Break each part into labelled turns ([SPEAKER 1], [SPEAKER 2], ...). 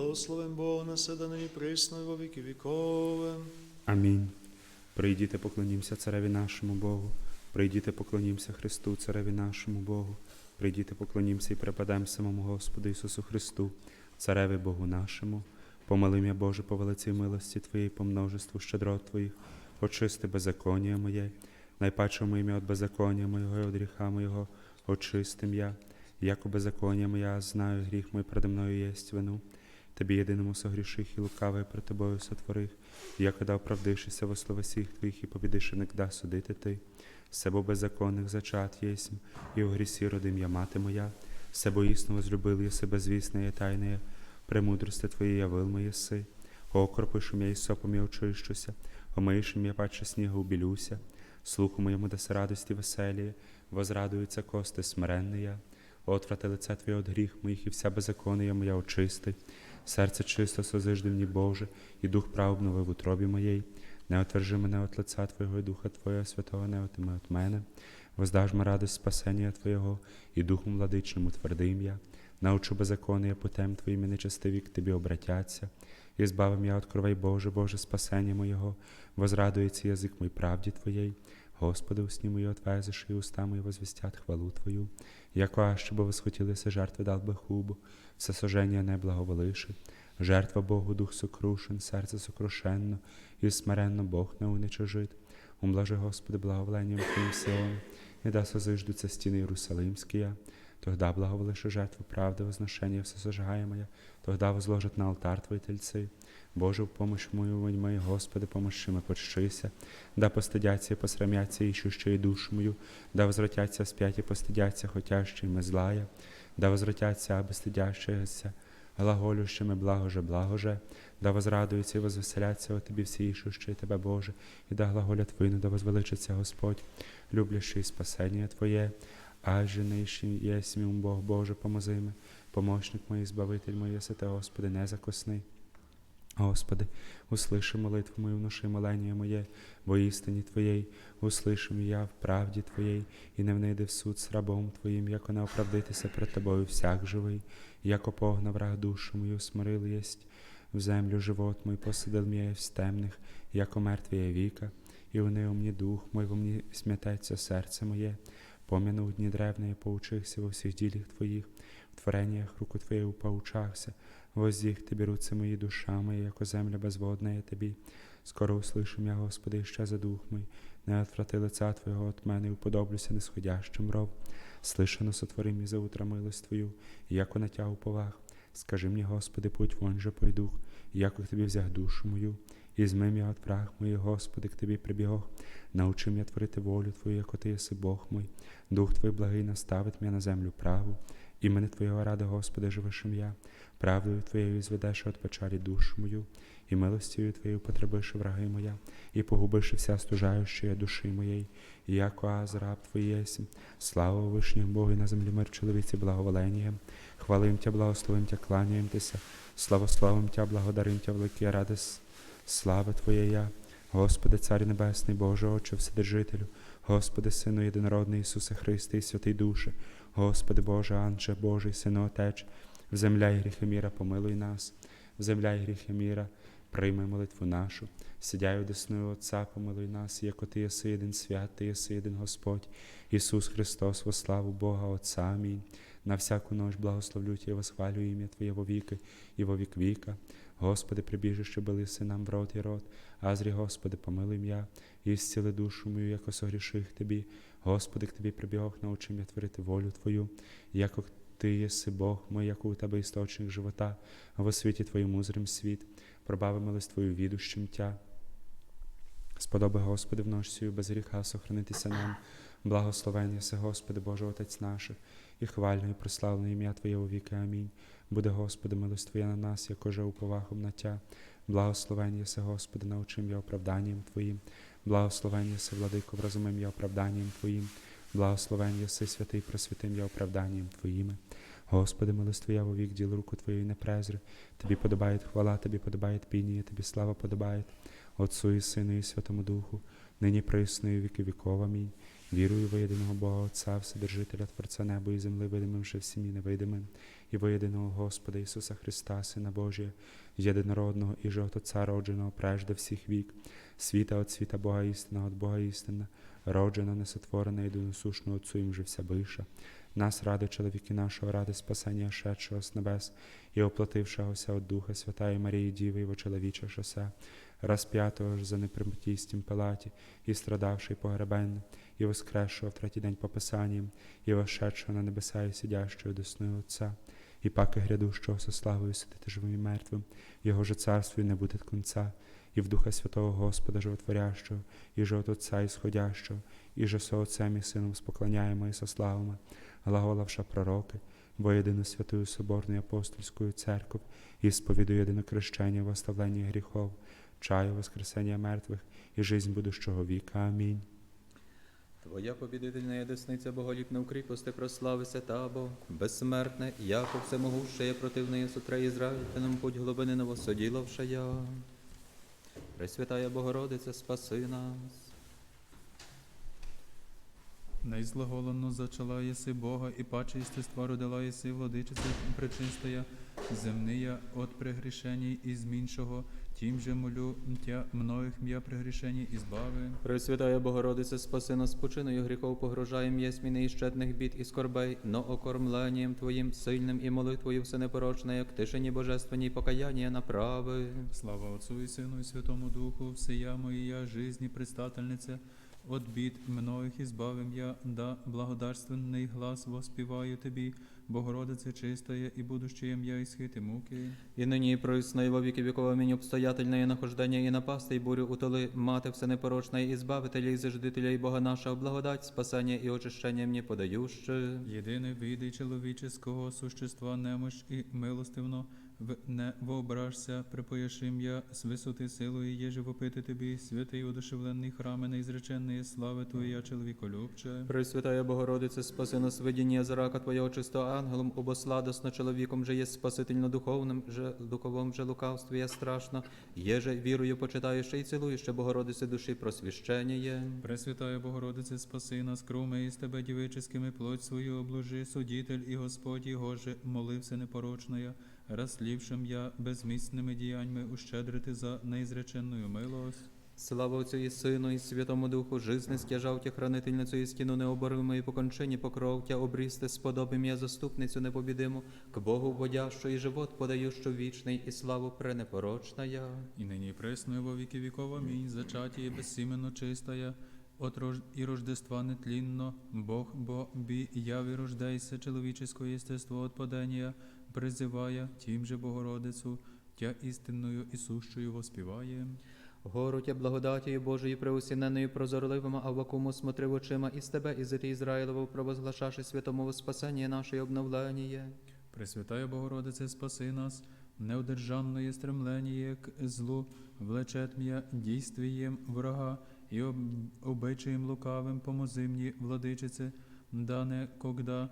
[SPEAKER 1] Благословен Бог наседаний присно і во віки вікове.
[SPEAKER 2] Амінь. Прийдіте, поклонімося цареві нашому Богу. Прийдіте, поклонімося Христу, цареві нашому Богу. Прийдіте, поклонімося і преподемо самому Господу Ісусу Христу, цареві Богу нашому. Помили м'я Боже, по велиці милості Твоєї, по множеству щедрот Твоїх, очисти беззаконня моє, найпаче ім'я від беззаконня моєго і від гріха моєго, очистим я, яко беззаконня моя, знаю, гріх мой передо мною єсть вину. Тобі єдиному согріших і лукавий при тобою сотворих, як дав правдишися во слово всіх твоїх і побідиши негда судити ти. Себо беззаконних зачат єсмь, і у грісі родим я мати моя, себо існо возлюбил я себе звісне є тайне, премудрости твої явил моє си. Окропишем я і сопом я очищуся, омиєшем я паче снігу убілюся, слуху моєму даси радості веселіє, возрадуються кости смиренний я. Отврати лице Твоє от гріх моїх, і вся беззаконня моя очисти. Серце чисто созижди мені Боже, і дух прав обнови в утробі моєї. Не отвержи мене от лиця Твого і Духа Твого Святого, не отиме от мене. Воздаж ми радость спасення Твоєго, і Духом владичним утвердим я. Научу беззаконня путем Твоїм і нечестиві к Тобі обратяться. І збавим я кровей Боже, Боже, спасення моєго, возрадується язик мій правді Твоєї. Господи, усні мої отвезеш, і уста мої возвістять хвалу Твою. Яко аж би восхотілися жертви дал би хубу, все сожження не благоволиши. Жертва Богу дух сокрушен, серце сокрушенно, і смиренно Бог не уничижит. Умблажи, Господи, благоволенням Твоїм Сіону, і да созиждуться стіни Єрусалимські. Тогда благоволиши жертву правди, возношення все моя, тогда возложит на алтар Твої тельці. Боже, в помощь мою воньми, Господи, помощи ми почтися, да постидяться і посрамяться, іщущі душу мою, да возвратяться сп'ять і постидяться, хотящі ми злая, да возвратяться, аби стидящися, глаголющими благоже, благоже, да возрадуються і возвеселяться о Тобі всі іщущі Тебе, Боже, і да глаголять вину, да возвеличиться Господь, люблячий спасення Твоє, аже нищий єсмі Бог Боже, помози ми, помощник мій, збавитель мій, єси Господи, не закосний. Господи, услыши молитву мою, внуши молення моє, во істині Твоєї, услышим я в правді Твоєї, і не внийди в суд з рабом Твоїм, яко не оправдитися пред Тобою всяк живий, яко погна враг душу мою смирил єсть, в землю живот мой посадил м'я в темних, яко мертвія віка, і унив мені дух мой, во мені смятеться серце моє, пом'яну дні древне, я поучився во всіх ділях Твоїх, в твореннях руку Твоєю поучався, Воздіх Ти беруться мої душа моя, яко земля безводна я Тобі. Скоро услышим я, Господи, ще за дух мій, не отврати лиця Твого от мене, і уподоблюся нисходящим ров. Слишано сотвори мій за утра милость Твою, і яко на тягу поваг. Скажи мені, Господи, путь вон же пойдух, і яко к Тобі взяг душу мою, і змим я от прах мої, Господи, к Тобі прибігох. Научи мене творити волю Твою, яко Ти єси Бог мой. Дух Твій благий наставить мене на землю праву. Імени Твоєго ради, Господи, живишим я, правдою Твоєю зведеш от печалі душу мою, і милостю Твоєю потребиши враги моя, і погубиши вся стужающая душі моєї, і яко аз раб Твій єсмь. Слава вишніх Богу і на землі мир чоловіці благоволенням. Хвалим Тя, благословим Тя, кланяєм Тися, славословим Тя, благодарим Тя, великі ради с- слави Твоєя. Господи, Царю Небесний, Боже, Отче, Вседержителю, Господи, Сину Єдинородний Ісусе Христе і Святий Душе, Господи Боже, Анче, Божий, Сину Отеч, вземляй гріхи міра, помилуй нас, вземляй гріхи міра, прийми молитву нашу, сидяй десною Отця, помилуй нас, яко Ти єси один свят, Ти єси один Господь, Ісус Христос, во славу Бога Отця, Амінь. На всяку ночь благословлю Тебе, восхвалю ім'я Твоє во віки і во вік віка. Господи, прибіжище белиси нам в рот і рот, азрі, Господи, помилуй м'я, і зціли душу мою, яко согріших Тобі. Господи, к Тобі прибігох, научи мене творити волю Твою, яко Ти єси Бог мой, яко у Тебе істочник живота, а во світі Твоєму зрим світ, пробави милость Твою відущим Тя. Сподоби, Господи, в ночцю без гріха сохранитися нам, благословення се, Господи, Боже Отець наших, і хвальне і прославлене ім'я Твоє у віки. Амінь. Буде, Господи, милость на нас, як уже уповахом на Тя. Благословення се, Господи, научим я оправданням Твоїм. Благословення се, владико, вразумим я оправданням Твоїм. Благословення се, святий, просвятим я оправданням Твоїми. Господи, милость Твоя во вік діл руку Твою не презри. Тобі подобає хвала, Тобі подобає пінія, Тобі слава подобає. Отцу і Сину і Святому Духу, нині присно і віки віков. Амінь. Вірую во єдиного Бога Отця, Вседержителя, Творця неба і земли, видимим же всім і невидимим, і во єдиного Господа Ісуса Христа, Сина Божія, єдинородного і Отця родженого прежде всіх вік, світа от світа Бога істина, от Бога істина, роджена, несотворена, єдиносушна Отцу їм же вся биша. Нас ради чоловіки нашого, ради спасення шедшого з небес, і оплатившогося от Духа Святої Марії Діви, його чоловіча розп'ятого ж за непримтістім палаті, і страдавший погребенним, і воскресшого в третій день по Писанням, і вошедшого на небеса і сидящого досною Отця, і паки грядущого со славою сидити живим і мертвим, його же царстві не буде кінця, і в Духа Святого Господа Животворящого, і же от Отця Ісходящого, і же со Отцем і Сином споклоняємо і со славами, глаголавша пророки, во єдину святую Соборну і апостольську церкву, і сповідую єдине крещення в оставленні гріхов, чаю воскресення мертвих і жизнь будущого віка. Амінь.
[SPEAKER 3] Твоя побідительна є десниця боголіпна в кріпости прославися табо, безсмертне, яко всемогуще є противне сутре Ізраїльтянам путь глибини новосоділовша я. Пресвятая Богородиця, спаси нас.
[SPEAKER 4] Найзлаголено зачала єси Бога, і паче єстества родила єси, владичиця пречистая, земния от прегрішені і зміншого, тім же молю тя многих м'я прегрішені і збави.
[SPEAKER 3] Пресвятая Богородиця, спаси нас спочиною гріхов, погрожаєм єсміни і щедних бід і скорбей, но окормленням Твоїм сильним і молитвою всенепорочне, як тишині божественній покаяння направи.
[SPEAKER 4] Слава Отцу і Сину і Святому Духу, всея моя жизни предстательниця, от бід многих ізбавим я, да благодарственний глас воспіваю Тобі, Богородице чистая, і ім'я я схити муки.
[SPEAKER 3] І нині проясни во віки вікова мені обстоятельне нахождення і напасти, і бурю утоли, мати все непорочне, і збавителя, і заждителя, і Бога нашого, благодать, спасення і очищення мені подающе.
[SPEAKER 4] Єдине вийди чоловіческого существа немощ і милостивно не воображся, припояшим я з висоти силою є живопити тобі, святий одушевлений храми неізреченної слави Твоя, чоловіколюбче.
[SPEAKER 3] Пресвятая Богородице, спаси нас видіння зрака Твоєго чисто ангелом, обосладосно чоловіком же є спасительно духовним, же духовом же лукавстві є страшно, є же вірою почитаєш і цілуєш, Богородице душі просвіщення є.
[SPEAKER 4] Пресвятая Богородице, спаси нас, кроме із тебе дівическими плоть свою обложи, судитель і Господь його же молився непорочная, розслівшим я безмісними діяньми ущедрити за неізреченною милость.
[SPEAKER 3] Слава Отцю і Сину, і Святому Духу, жизни скяжав тя хранительницю і стіну необоримої по кончині покров тя обрісти сподобим я заступницю непобідиму, к Богу вводящу і живот подающу вічний, і славу пренепорочна я.
[SPEAKER 4] І нині і пресно, і во віки віков, амінь, зачаті і безсіменно чистая, от рож... і рождества нетлінно, Бог, бо бі яві рождайся, чоловіческое єстество от падення, призиває, тім же Богородицю, тя істинною і сущою воспіває.
[SPEAKER 3] Гору тя благодатію Божої преусіненою прозорливим, а вакууму смотрив очима із тебе, і зити Ізраїлову, провозглашаши святому спасення наше обновлення.
[SPEAKER 4] Пресвятая Богородице, спаси нас, неудержанное стремление к злу, влечет м'я дійствієм врага і об... обичаєм лукавим помози мені, владичице, дане когда,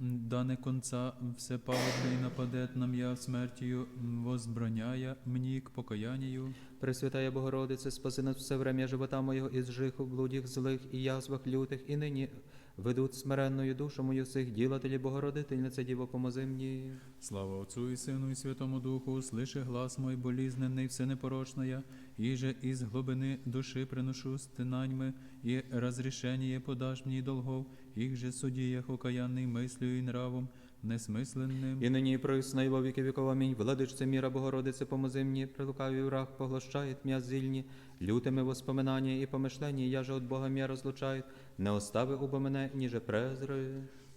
[SPEAKER 4] дане конца всепагубний нападет на м'я смертію, возбраняя мені к покаянію.
[SPEAKER 3] Пресвятая Богородице, спаси нас все время живота моєго із жиху, блудіх злих і язвах лютих, і нині ведуть смиренною душу мою сих ділателі Богородительнице, Діво, помози мені.
[SPEAKER 4] Слава Отцу и Сыну и Святому Духу, слыши глас мой болізненний, всенепорочная, іже із глибини душі приношу стинаньми, і розрішення подаш мені долгов, їх же судіях окаянний мислю і нравом, несмисленним.
[SPEAKER 3] І нині проясни во віки віков, амінь. Владичце міра Богородице, помози мені, прилукавий враг поглощає м'я зільні, лютими воспоминання і помишлення, я же от Бога м'я розлучает, не остави убо мене, ніже презри.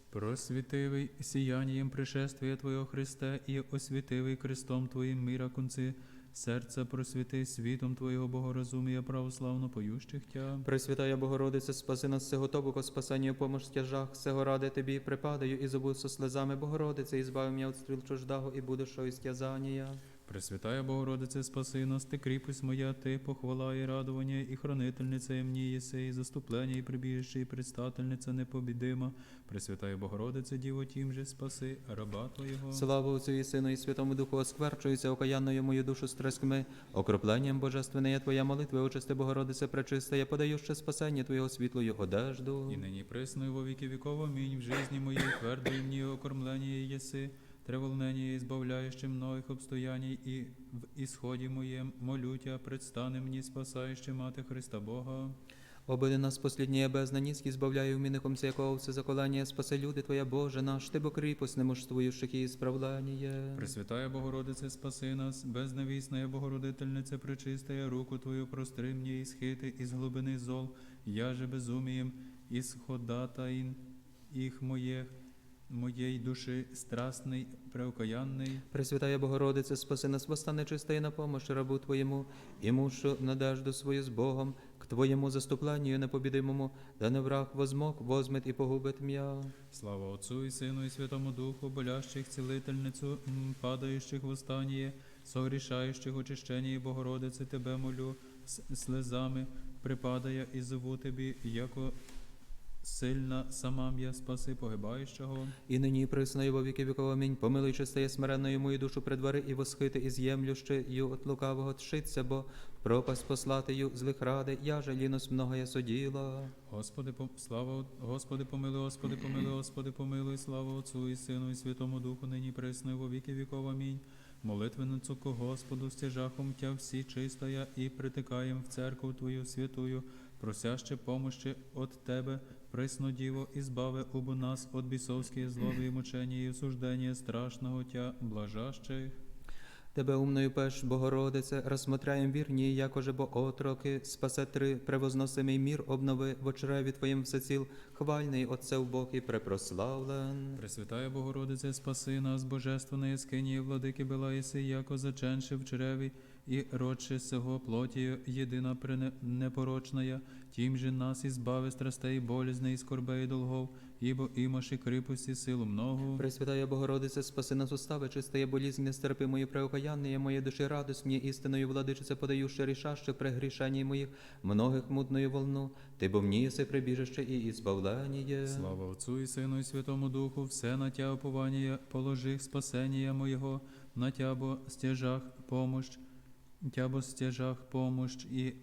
[SPEAKER 4] Просвітивий сіянням пришествия Твого Христе, і освітивий крестом Твоїм мира конці, серця просвіти світом Твоєго богорозумія православно поющих Тя.
[SPEAKER 3] Пресвятая Богородице, спаси нас все готову спасання помощ стяжах, всего ради Тобі припадаю і зобуд со слезами Богородице, і збави мене від стріл чуждого і будущого істязання.
[SPEAKER 4] Пресвятая Богородице, спаси нас, ти кріпость моя, ти похвала і радування, і хранительниця і мені єси, і заступлення, і прибіжище, і предстательниця непобідима. Пресвятая Богородице, Діво тім же, спаси раба Твоєго.
[SPEAKER 3] Слава Отцю і Сину, і Святому Духу, оскверчується окаянною мою душу стресками, окропленням божественне є Твоя молитва, очисти Богородице, пречиста, я подаю ще спасення Твоєго світлою одежду.
[SPEAKER 4] І нині присною во віки віков, амінь, в жизни моїй твердої мені окормлення єси, треволнення і збавляючи многих обстояній, і в ісході моєм молютя, предстане мені спасаючи мати Христа Бога.
[SPEAKER 3] Обиди нас послідніє безнаніцькі, збавляй умінником якого все заколання, спаси люди Твоя Боже наш, Ти бо кріпость немощствуючих і справляння.
[SPEAKER 4] Пресвятая Богородице, спаси нас, безневісная Богородительниця, пречистая, руку Твою простри мені, і схити із глибини зол, я же безумієм, із ходатаїн їх моїх, моєї душі страстний, преокаянний.
[SPEAKER 3] Пресвятая Богородице, спаси нас, восстане чистає на помощь рабу Твоєму, і мушу надежду свою з Богом, к Твоєму заступленню непобідимому, да не враг возмог, возьмет і погубить м'я.
[SPEAKER 4] Слава Отцу і Сину і Святому Духу, болящих цілительницю, падаючих в останнє, согрішаючих очищення і Богородице, Тебе молю, слезами припадая і зову Тобі, яко сильна сама м'я спаси погибаючого.
[SPEAKER 3] І нині і присно, і во віки віков. Амінь. Помилуй чистає смиренною мою душу предвари і восхити із ємлющею от лукавого тшиться, бо пропасть послатию злих ради, я же лінос многоя суділа.
[SPEAKER 4] Господи, пом- слава, Господи, помилуй, Господи, помилуй, Господи, помилуй, слава Отцу і Сину і Святому Духу, нині присно і во віки віков. Амінь. Молитвеницю ко Господу, стяжахом тя всі чистая, і притикаєм в церкву Твою святую, просяще помощи от Тебе, присно Діво, і збави убо нас от бісовської злоби і мучення і осуждення страшного Тя, блажащих.
[SPEAKER 3] Тебе умною пеш, Богородице, розсмотряєм вірні, якоже бо отроки, спасе три, превозносимий мір обнови, в очреві Твоїм всеціл, хвальний Отце в Бог і препрославлен.
[SPEAKER 4] Пресвятая Богородице, спаси нас, божественної яскині, владики Белаїси, яко заченши в чреві, і родше сего плоті єдина непорочная, тім же нас і збави страстей, болізни і скорбей долгов, ібо імаші кріпості силу многу.
[SPEAKER 3] Пресвятая Богородице, спаси нас устави, чистає болізнь нестерпимої преокаянної, моє душі радость мені істиною владичице подающи рішаще прегрішення моїх, многих мутною волну, ти бо мені єси прибіжище і ізбавлення.
[SPEAKER 4] Слава Отцу і Сину і Святому Духу, все на тя уповання положих спасення моєго, на тябо стяжах тябо стяжах помощ і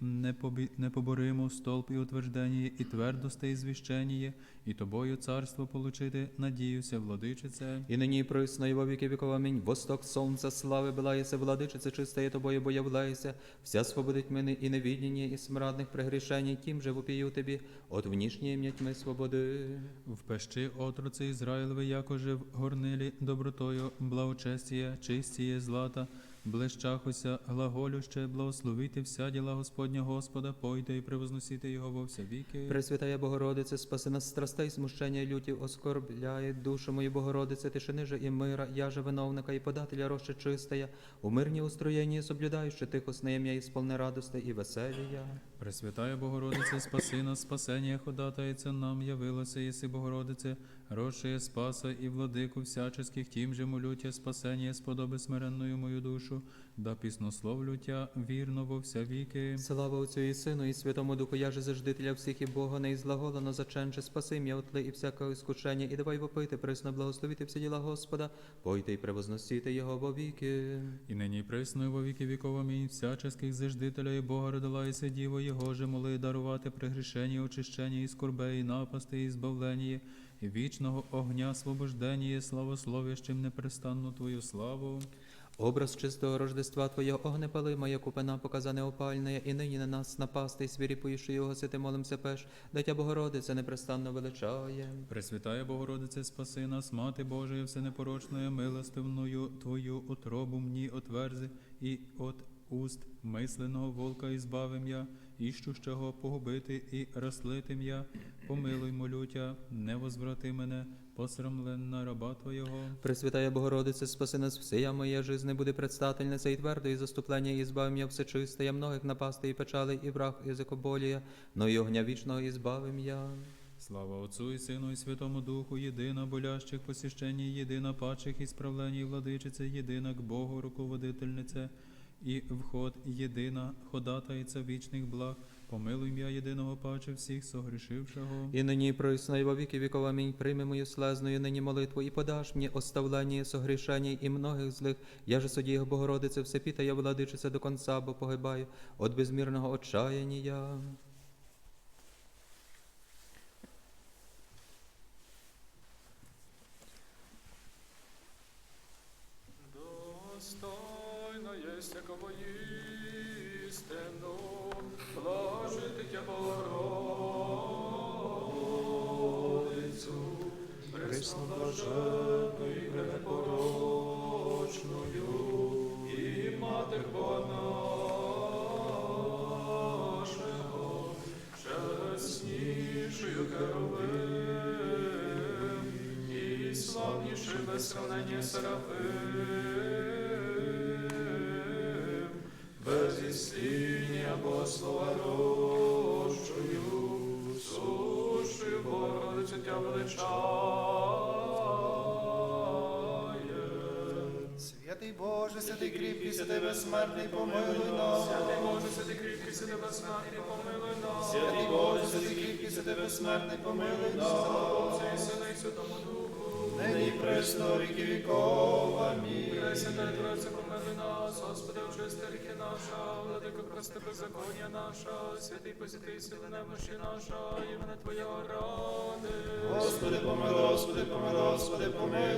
[SPEAKER 4] непоборимо столб і утверждення, і твердосте і звіщення, і тобою царство получити, надіюся, владичице.
[SPEAKER 3] І нині присно, і во віки віков. Амінь. Восток сонця слави билається, владичице, чистає тобою, бо являється, вся свободить мене і невідіння, і смрадних прегрішень, тим же вопію тобі, от внішньої м'я тьми свободи.
[SPEAKER 4] Впещи отроці Ізраїлеві, якоже в горнилі добротою, благочестія, чистіє злата, блищахося, глаголюще, благословити вся діла Господня Господа, пойте і превозносити його во вся віки.
[SPEAKER 3] Пресвятая Богородице, спаси нас страстей, смущення і люті, оскорбляє душу мою Богородице, тишини же і мира, я же виновника і подателя роще чистая, у мирні устроєнні соблюдаючи тихо снем'я і сповне радости і веселія.
[SPEAKER 4] Пресвятая Богородице, спаси нас, спасення ходатається нам, явилося, єси Богородице, розшиє спаса і владику всяческих, тім же молютя, спасення, сподоби смиренною мою душу, да піснословлю тя вірно во вся віки.
[SPEAKER 3] Слава Отцю і Сину, і Святому Духу, я же заждителя всіх і Бога, не ізлаголено заченче, спаси м'я отли і всякого іскушення, і давай вопити, присно благословити всі діла Господа, пойте і превозносити Його во віки.
[SPEAKER 4] І нині присною во віки віков, амінь, всяческих заждителя і Бога родила і сидіво, Його же моли дарувати пригрішення, очищення і скорбе, і напасти, і збавлення, і вічного огня, освобождення, славословящим непрестанну Твою славу.
[SPEAKER 3] Образ чистого Рождества Твоєго огнепалима, як купина показане опальне, і нині на нас напасти, і свіріпуючи його, сити молимся пеш, да тя Богородиця непрестанно величає.
[SPEAKER 4] Пресвятая Богородице, спаси нас, Мати Божия, всенепорочною, милостивною Твою утробу мені отверзи, і от уст мисленого волка ізбавим я, іщущого погубити і розлитим я, помилуй молютя, не возврати мене, посрамленна раба Твоєго.
[SPEAKER 3] Пресвятая Богородице, спаси нас всія моя жизнь, буде предстательниця і твердої заступлення, і збав м'я все чисте, я многих напасти і печали, і враг язикоболія, но і огня вічного і збавим я.
[SPEAKER 4] Слава Отцу і Сину і Святому Духу, єдина болящих посіщення, єдина пачих і справлення, владичиця, єдина к Богу, руководительниця і вход, єдина ходатайця вічних благ. Помилуй м'я єдиного паче всіх согрішившого.
[SPEAKER 3] І нині присно, і віки вікова Амінь. Прийми мою слезною нині молитву і подаш мені оставлення, согрішення і многих злих. Я же судді Богородице, все піта, я владичуся до конца, бо погибаю от безмірного отчаяння.
[SPEAKER 5] Бога нашого, чеснішою Керовим, і славніший без сравнення Серафим, без ісління Богослова рощою, сущою Богородицю тя величає.
[SPEAKER 6] Святий Боже, святий кріпкий, святий безсмертний, помилуй нас.
[SPEAKER 5] Святий Боже, святий кріпкий, святий безсмертний, помилуй нас.
[SPEAKER 6] Святий Боже, святий кріпкий, святий безсмертний, помилуй нас.
[SPEAKER 5] Отця і Сина і Святому Духу.
[SPEAKER 6] Нині пресно віки віков. Амінь.
[SPEAKER 5] Пресвятай Троїця, помилуй нас, Господи, очисти ріки наша, владико, прости беззаконня наша, святий посвятий сили немощі наша, імена Твоя ради.
[SPEAKER 6] Господи, помилуй, Господи, помилуй, Господи, помилуй.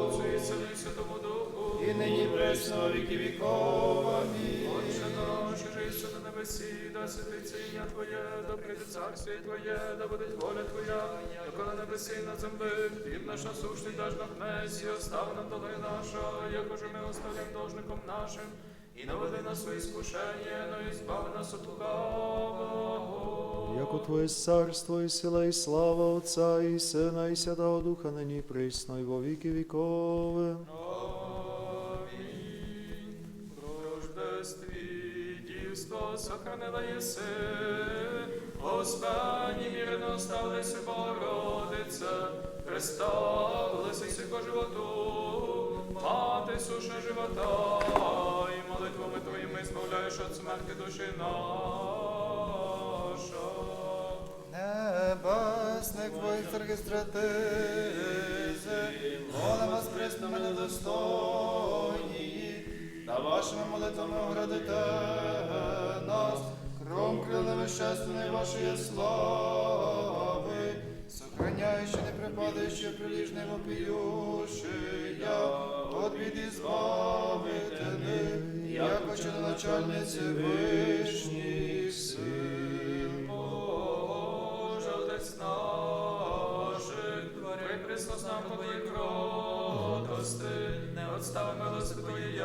[SPEAKER 5] Отцю і Сину і Святому Духу.
[SPEAKER 6] І нині пресно віки віков. Амінь.
[SPEAKER 5] Отче наш, єси на небесі, да святиться ім'я Твоє, да прийде царство Твоє, да буде воля Твоя, яка на небесі і на землі, хліб наш насущний даж нам днес, і остав нам доли наша, як уже ми оставляємо должником нашим, і наведи нас у іскушення, но і збави нас от лукавого.
[SPEAKER 1] Яко Твоє царство і сила, і слава Отця, і Сина, і Святого Духа, нині присно, і во віки вікове.
[SPEAKER 5] Сохранила єси, Господні мирно ставлися Богородице, представилася сiko животу, мати суша живота, і молитвами Твоїми збавляєш від смерти душі наша.
[SPEAKER 6] Небесних твоїх церкви стратези, моля вас пресно мене достойні, та вашими молитвами оградите нас, кром крилами щасленої вашої слави, сохраняючи, не припадаючи, приліжне вопіюшия, от біди збавителі, як начальниці вишніх сил.
[SPEAKER 5] Боже, Отець наших, нам по Твоїй кротости, не отстави милости Твоєї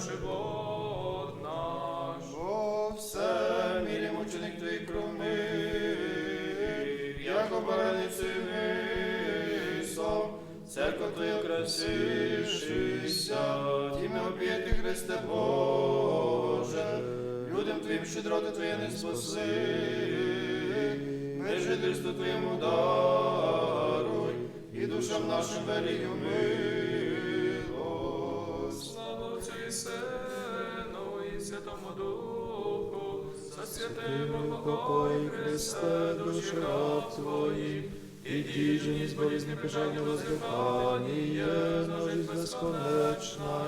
[SPEAKER 5] живот наш.
[SPEAKER 6] О, все, милі мученик твій кроми, як обраницю висом, церква твоя красившися, тіми об'єти Христе Боже, людям твоїм щедроти Твоє не спаси, ми жительство Твоєму даруй, і душам нашим велію милость.
[SPEAKER 5] Духу, за святий покой Христе, душі раб Твоїх, і діженість болізні печальні воздихання, ножить безконечна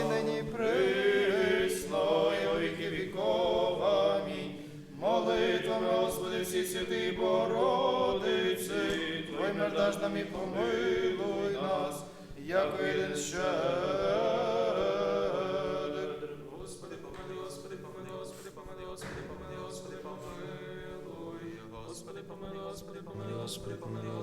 [SPEAKER 6] і нині присно, і віки віков. Амінь. Господи, всі святі Богородиці, Твой мердаш нам і помилуй нас, як один щедр.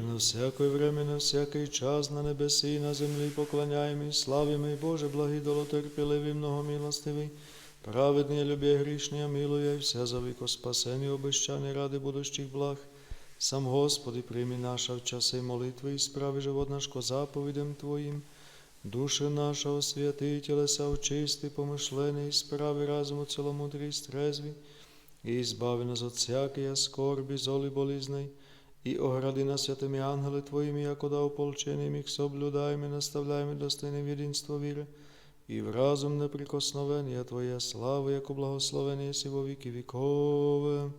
[SPEAKER 1] же на всякое время, на всякий час на небесі і на землі поклоняємо і славимо, і Боже, благий, долотерпеливий, многомилостивий, праведний, любє грішний, а милує, і вся за віко спасені, обещаний ради будущих благ. Сам Господи, прийми наша в часи молитви і справи живот наш ко заповідям Твоїм. Душі наша освяти, тілеса очисти, помишлені і справи разуму ціломудрі і стрезві, і збави нас от всякої скорбі, золи болізний, і огради нас святими ангели Твоїми, якода ополченим їх соблюдаємо, і наставляємо достойне в єдинство віри, і в разум неприкосновення Твоя слава, яко благословення єси во віки вікове.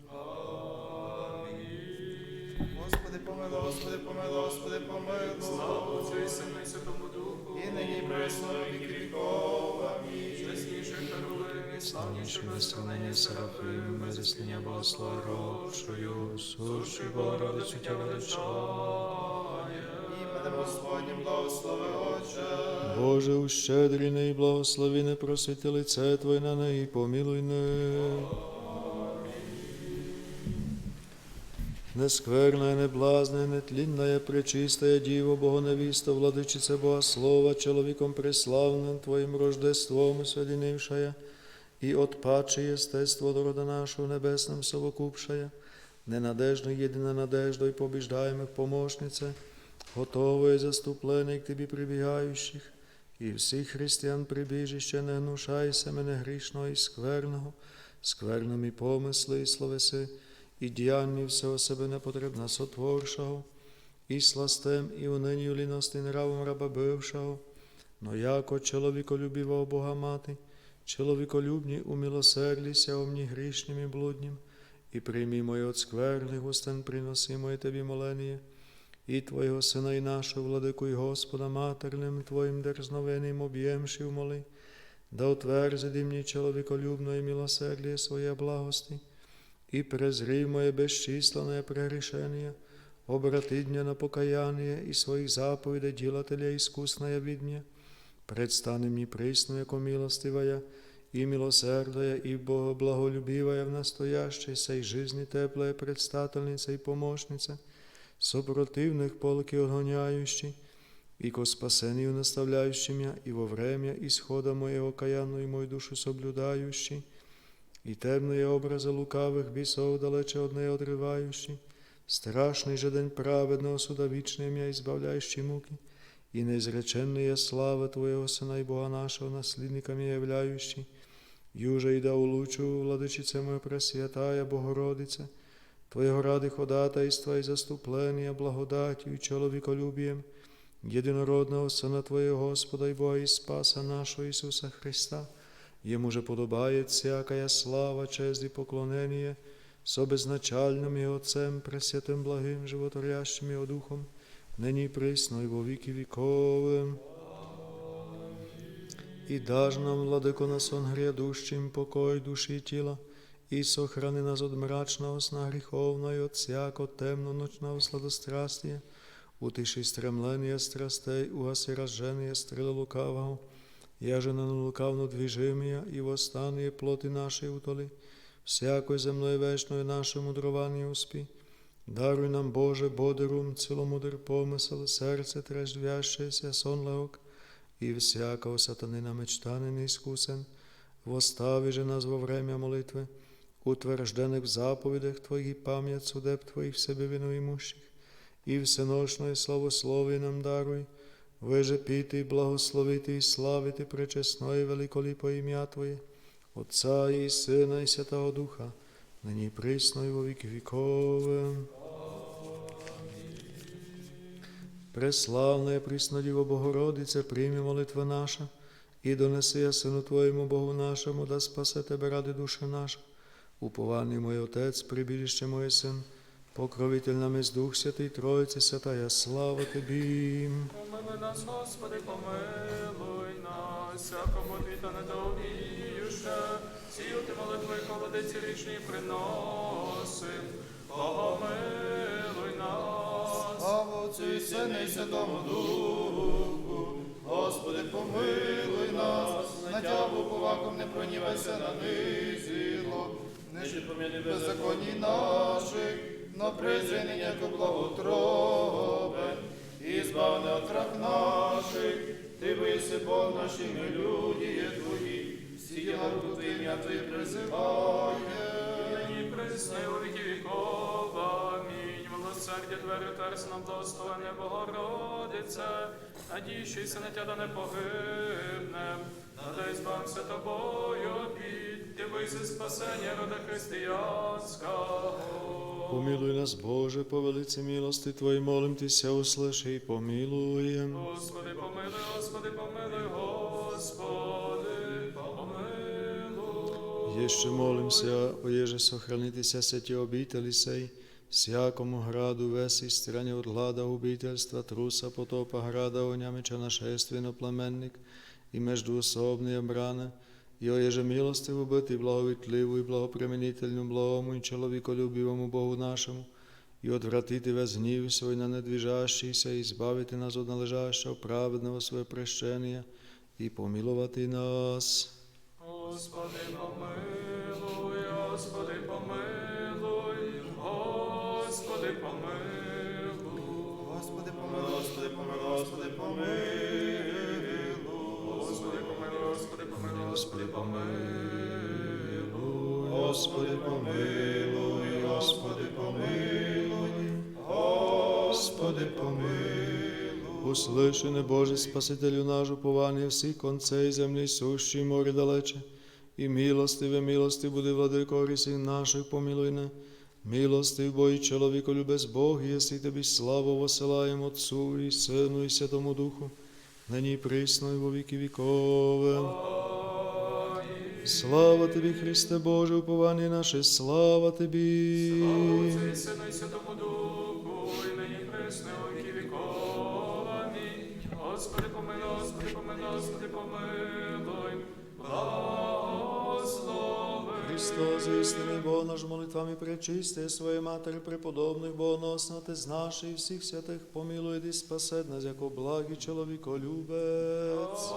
[SPEAKER 6] Господи, помилуй, Господи, помилуй, Господи, помилуй.
[SPEAKER 5] Слава Отцю і Сину і Святому Духу.
[SPEAKER 6] І нині пресно і віки віков. Амінь.
[SPEAKER 5] Чесніших херувим і славніших безсравнення Серафим, без істиння Богослорочою, сущий Богородицю Тя величає.
[SPEAKER 6] Іменем Господнім благослови Отче.
[SPEAKER 1] Боже, ущедріне і благословіне, просвіти лице Твоє на неї, помилуй не. Нескверная, неблазная, нетлінная, пречистая Діво, Богоневіста, владичице Бога Слова, чоловіком преславним Твоїм рождеством усвядінившая, і отпаче єстество до рода нашого небесним совокупшая, ненадежно єдина надеждою побіждаємих помощнице, готової заступлений к Тобі прибігаючих, і всіх християн прибіжище, не гнушайся мене грішного і скверного, скверним і помисли, і словеси, і діянні всього себе непотребна сотворшого, і сластем, і унинію ліности нравом раба бившого, но яко чоловіколюбівого Бога мати, чоловіколюбні у милосердіся омні грішнім і блуднім, і приймі моє от скверних устен приносимо і Тобі молення, і Твоєго Сина, і нашого владику, і Господа матерним Твоїм дерзновенним об'ємши моли, да утверзи мені чоловіколюбно і милосердіє своє благости, і презрив моє безчисленне прегрешення, обрати дня на покаяние і своїх заповідей ділателя искусная видня, предстане мені присно, яко милостивая, и милосердая, и богоблаголюбивая в настоящей сей жизни теплая предстательница и помощница, сопротивных полки отгоняющий, и ко спасению наставляющий меня, и во время исхода моего каянную мою душу соблюдающий, і темної образи лукавих бісов далече од неї одриваючи, страшний же день праведного суда вічне ім'я і збавляючи муки, і неізреченна слава Твоєго Сина і Бога нашого, наслідниками являючи, юже і да улучу, владичице моя Пресвятая Богородице, Твоєго ради ходатайства і заступлення, благодаттю і чоловіколюбієм, єдинородного Сина Твоєго Господа і Бога і Спаса нашого Ісуса Христа, Ему же подобает всякая слава, честь и поклонение, со безначальным и Отцем, Пресвятым Благим, Животворящим Его Духом, ныне и присно и во веки вековым. И даж нам, Владыко, на сон грядущим покой души и тела, и сохрани нас от мрачного сна греховного и от всяко темно ночного сладострастия, утиши стремления страстей, угаси разжения стрелы лукавого, Я же на лукавно движимия и восстание плоти нашей утоли, всякой земной вечной наше мудрование успи. Даруй нам, Боже, бодрый ум, целомудр помысл, сердце треждвящееся, сон лег, и всякого сатанина мечтанин искусен, восстави же нас во время молитвы, утвержденных в заповедях Твоих память судеб Твоих себе вину имущих, и всеношное славословие нам даруй, ви же піти, благословити і славити пречесне і великоліпо ім'я Твоє, Отця і Сина, і Святого Духа, нині присно, і во віки вікове. Преславна, Приснодіво Богородице, прийми молитва наша, і донеси я Сину Твоєму Богу нашому, да спасе Тебе ради душі наша. Упований мой Отець, прибіжище моє син, покровитель нам із Дух Святий, Троїці Святая, слава Тобі.
[SPEAKER 5] Помилуй нас, Господи, помилуй нас, всякому та недовіюще, сію ти молитви холодиці річні приносим, помилуй
[SPEAKER 6] Отцю і Сину і Святому Духу, Господи, помилуй нас, на тяву поваком не пронівайся на низіло, не Нежи поміни беззаконні наших, но презрени яко благотробен, і збавне от враг наших, ти виси Бог нашими люди є твої, всі діла руку Твої, ім'я Твоє призиває.
[SPEAKER 5] Нині присни у віки віков. Милосердя двері терс нам благословення Богородице, надійшися на тя да не погибнем. Надай збався тобою обід, дивися спасення рода християнського.
[SPEAKER 1] Помилуй нас, Боже, по велиці милости Твої, молим Тися, услиши і помилуєм.
[SPEAKER 5] Господи, помилуй, Господи, помилуй, Господи, помилуй.
[SPEAKER 1] Jeszcze молимся, оєже сохранитися святі обітелі сей, всякому граду весі стране от глада убительства, труса, потопа, града, онямича, нашественно племенник, і междуособні обрани, і оєже милостиву бити, благовітливу і благоприменительну, благому і чоловіколюбивому Богу нашому, і отвратити весь гнів свой на недвіжащийся, і збавити нас от належащого праведного своє прещення, і помилувати нас.
[SPEAKER 5] Господи, помилуй, Господи, помилуй, Господи, помилуй.
[SPEAKER 6] Господи, помилуй, Господи, помилуй, Господи, помилуй.
[SPEAKER 5] Господи, помилуй, Господи, помилуй, Господи, помилуй.
[SPEAKER 1] Услышане, Боже, Спасителю наш, уповання всіх концей землі, сущі море далече, і милостиве, милости буде, владико, рісів наших, помилуй не. Милостив бо і чоловіко любез Бог, єси тобі славу восилаємо Отцу і Сину і Святому Духу, нині присно і во віки вікове. Слава тобі, Христе Боже, уповання наше, слава тобі.
[SPEAKER 5] Отцю і Сину і Святому Духу,
[SPEAKER 1] Христос, істинний Бог наш молитвами пречисти, своє Матері преподобних Богоносна, ти наш і всіх святих помилуй і спасе нас, як благий чоловіколюбець.